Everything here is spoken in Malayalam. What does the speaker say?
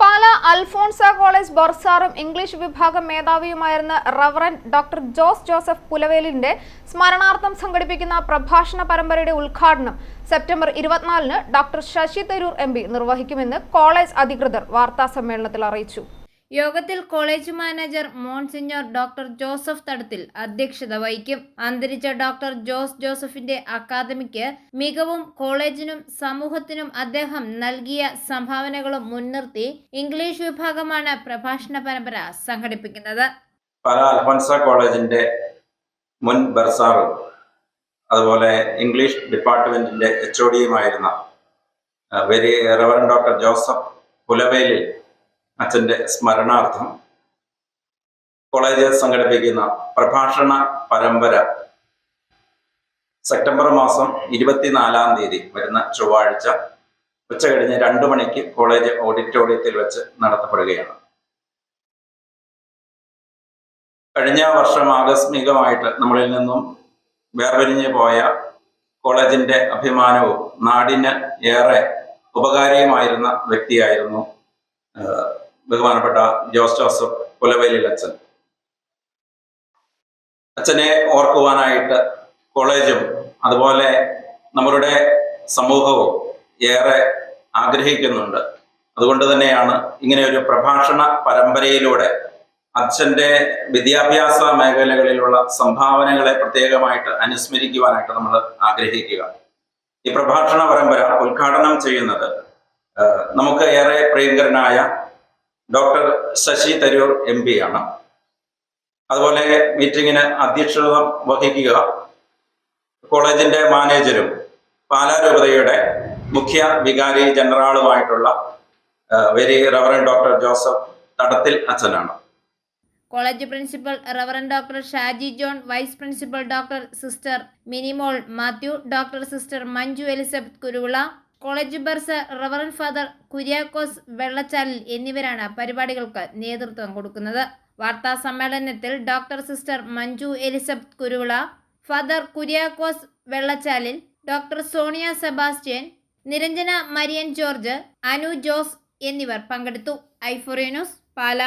പാല അൽഫോൺസ കോളേജ് ബർസാറും ഇംഗ്ലീഷ് വിഭാഗം മേധാവിയുമായിരുന്ന റവറൻ ഡോക്ടർ ജോസ് ജോസഫ് പുലവേലിന്റെ സ്മരണാർത്ഥം സംഘടിപ്പിക്കുന്ന പ്രഭാഷണ പരമ്പരയുടെ ഉദ്ഘാടനം സെപ്റ്റംബർ ഇരുപത്തിനാലിന് ഡോക്ടർ ശശി തരൂർ എം നിർവഹിക്കുമെന്ന് കോളേജ് അധികൃതർ വാർത്താ സമ്മേളനത്തിൽ അറിയിച്ചു. യോഗത്തിൽ college manager monsignor doctor Joseph Thadathil അധ്യക്ഷത വഹിക്കും. അന്തരിച്ച ഡോക്ടർ ജോസ് ജോസഫിന്റെ അക്കാദമിക്ക് മികവും കോളേജിനും സമൂഹത്തിനും അദ്ദേഹം നൽകിയ സംഭാവനകളും മുൻനിർത്തി ഇംഗ്ലീഷ് വിഭാഗമാണ് പ്രഭാഷണ പരമ്പര സംഘടിപ്പിക്കുന്നത്. പാല അൽഫോൻസ കോളേജിന്റെ മുൻ ബർസാറും അതുപോലെ ഇംഗ്ലീഷ് ഡിപ്പാർട്ട്മെന്റിന്റെ H O ഡിയുമായിരുന്ന very reverend doctor Joseph Pulavelil അച്ഛന്റെ സ്മരണാർത്ഥം കോളേജ് സംഘടിപ്പിക്കുന്ന പ്രഭാഷണ പരമ്പര സെപ്റ്റംബർ മാസം ഇരുപത്തിനാലാം തീയതി വരുന്ന ചൊവ്വാഴ്ച ഉച്ച കഴിഞ്ഞ് രണ്ടു മണിക്ക് കോളേജ് ഓഡിറ്റോറിയത്തിൽ വെച്ച് നടത്തപ്പെടുകയാണ്. കഴിഞ്ഞ വർഷം ആകസ്മികമായിട്ട് നമ്മളിൽ നിന്നും വേർപിരിഞ്ഞു പോയ കോളേജിന്റെ അഭിമാനവും നാടിന് ഏറെ ഉപകാരിയുമായിരുന്ന വ്യക്തിയായിരുന്നു ബഹുമാനപ്പെട്ട ജോസ് ജോസഫ് പുലവേലിൽ അച്ഛൻ. അച്ഛനെ ഓർക്കുവാനായിട്ട് കോളേജും അതുപോലെ നമ്മളുടെ സമൂഹവും ഏറെ ആഗ്രഹിക്കുന്നുണ്ട്. അതുകൊണ്ട് തന്നെയാണ് ഇങ്ങനെ ഒരു പ്രഭാഷണ പരമ്പരയിലൂടെ അച്ഛന്റെ വിദ്യാഭ്യാസ മേഖലകളിലുള്ള സംഭാവനകളെ പ്രത്യേകമായിട്ട് അനുസ്മരിക്കുവാനായിട്ട് നമ്മൾ ആഗ്രഹിക്കുക. ഈ പ്രഭാഷണ പരമ്പര ഉദ്ഘാടനം ചെയ്യുന്നത് നമുക്ക് ഏറെ പ്രിയങ്കരനായ doctor Shashi Tharoor M P ആണ്. അതുപോലെ മീറ്റിങ്ങിന് അധ്യക്ഷത വഹിക്കുക കോളേജിന്റെ മാനേജരും പാലാരൂപതയുടെ മുഖ്യ വികാരി ജനറാളുമായിട്ടുള്ള very reverend doctor Joseph Thadathil അച്ഛനാണ്. College principal reverend doctor Shaji John vice principal doctor sister Minimol Mathew doctor sister Manju Elizabeth Kuruvila college bursar reverend father Kuriakose Vellachalil എന്നിവരാണ് പരിപാടികൾക്ക് നേതൃത്വം കൊടുക്കുന്നത്. വാർത്താ സമ്മേളനത്തിൽ doctor sister Manju Elizabeth Kuruvila father Kuriakose Vellachalil doctor Sonia Sebastian Niranjana Marian George Anu Jose എന്നിവർ പങ്കെടുത്തു. ഐഫോറിയനോസ് പാല.